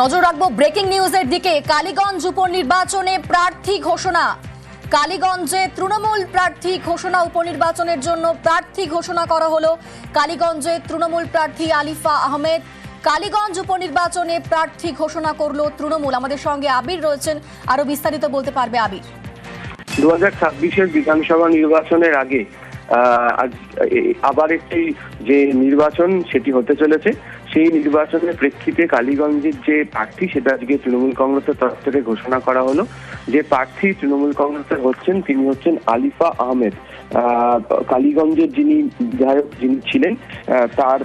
নজর রাখব ব্রেকিং নিউজের দিকে। কালীগঞ্জ উপনির্বাচনে প্রার্থী ঘোষণা। কালীগঞ্জে তৃণমূল প্রার্থী ঘোষণা উপনির্বাচনের জন্য প্রার্থী ঘোষণা করা হলো। কালীগঞ্জে তৃণমূল প্রার্থী আলিফা আহমেদ। কালীগঞ্জ উপনির্বাচনে প্রার্থী ঘোষণা করল তৃণমূল। আমাদের সঙ্গে আবির রয়েছেন। আরও বিস্তারিত বলতে পারবে আবির। দু হাজার বিধানসভা নির্বাচনের আগে আবার একটি যে নির্বাচন সেটি হতে চলেছে, সেই নির্বাচনের প্রেক্ষিতে কালীগঞ্জের যে প্রার্থী, সেটা আজকে তৃণমূল কংগ্রেসের তরফ থেকে ঘোষণা করা হলো। যে প্রার্থী তৃণমূল কংগ্রেসের হচ্ছেন, তিনি হচ্ছেন আলিফা আহমেদ। কালীগঞ্জের যিনি বিধায়ক যিনি ছিলেন তার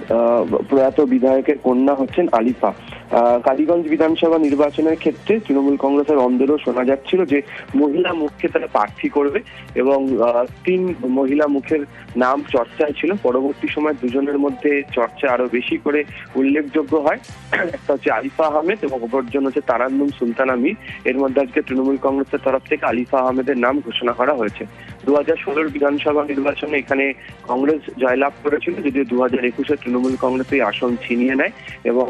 প্রয়াত বিধায়কের কন্যা হচ্ছেন আলিফা। কালীগঞ্জ বিধানসভা নির্বাচনের ক্ষেত্রে তৃণমূল কংগ্রেসের অন্দরও শোনা যাচ্ছিল যে মহিলা মুখকে তারা প্রার্থী করবে এবং তিন মহিলা মুখের নাম চর্চায় ছিল। পরবর্তী সময় দুজনের মধ্যে চর্চা আরও বেশি করে উল্লেখযোগ্য হয়। একটা হচ্ছে আলিফা আহমেদ এবং অপরজন হচ্ছে তারান্নুম সুলতানা মীর। এর মধ্যে আজকে তৃণমূল কংগ্রেসের তরফ থেকে আলিফা আহমেদের নাম ঘোষণা করা হয়েছে। দু হাজার ষোলোর বিধানসভা নির্বাচনে এখানে কংগ্রেস জয়লাভ করেছিল, যদিও দু হাজার একুশে তৃণমূল কংগ্রেস এই আসন ছিনিয়ে নেয় এবং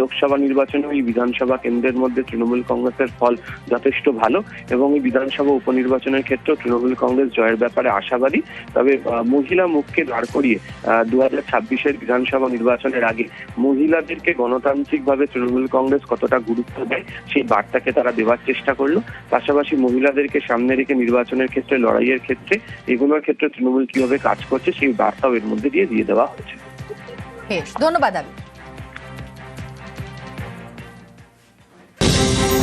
লোকসভা নির্বাচনে এই বিধানসভা কেন্দ্রের মধ্যে তৃণমূল কংগ্রেসের ফল যথেষ্ট ভালো এবং এই বিধানসভা উপনির্বাচনের ক্ষেত্রে তৃণমূল কংগ্রেস জয়ের ব্যাপারে আশাবাদী। তবে মহিলা মুখকে দাঁড় করিয়ে দু হাজার ছাব্বিশের বিধানসভা নির্বাচনের আগে মহিলাদেরকে গণতান্ত্রিকভাবে তৃণমূল কংগ্রেস কতটা গুরুত্ব দেয় সেই বার্তাকে তারা দেওয়ার চেষ্টা করল। পাশাপাশি মহিলাদেরকে সামনে রেখে নির্বাচনের ক্ষেত্রে, লড়াইয়ের ক্ষেত্রে, এগুলোর ক্ষেত্রে তৃণমূল কীভাবে কাজ করছে সেই বার্তাও এর মধ্যে দিয়ে দিয়ে দেওয়া হয়েছে। ধন্যবাদ, আবির।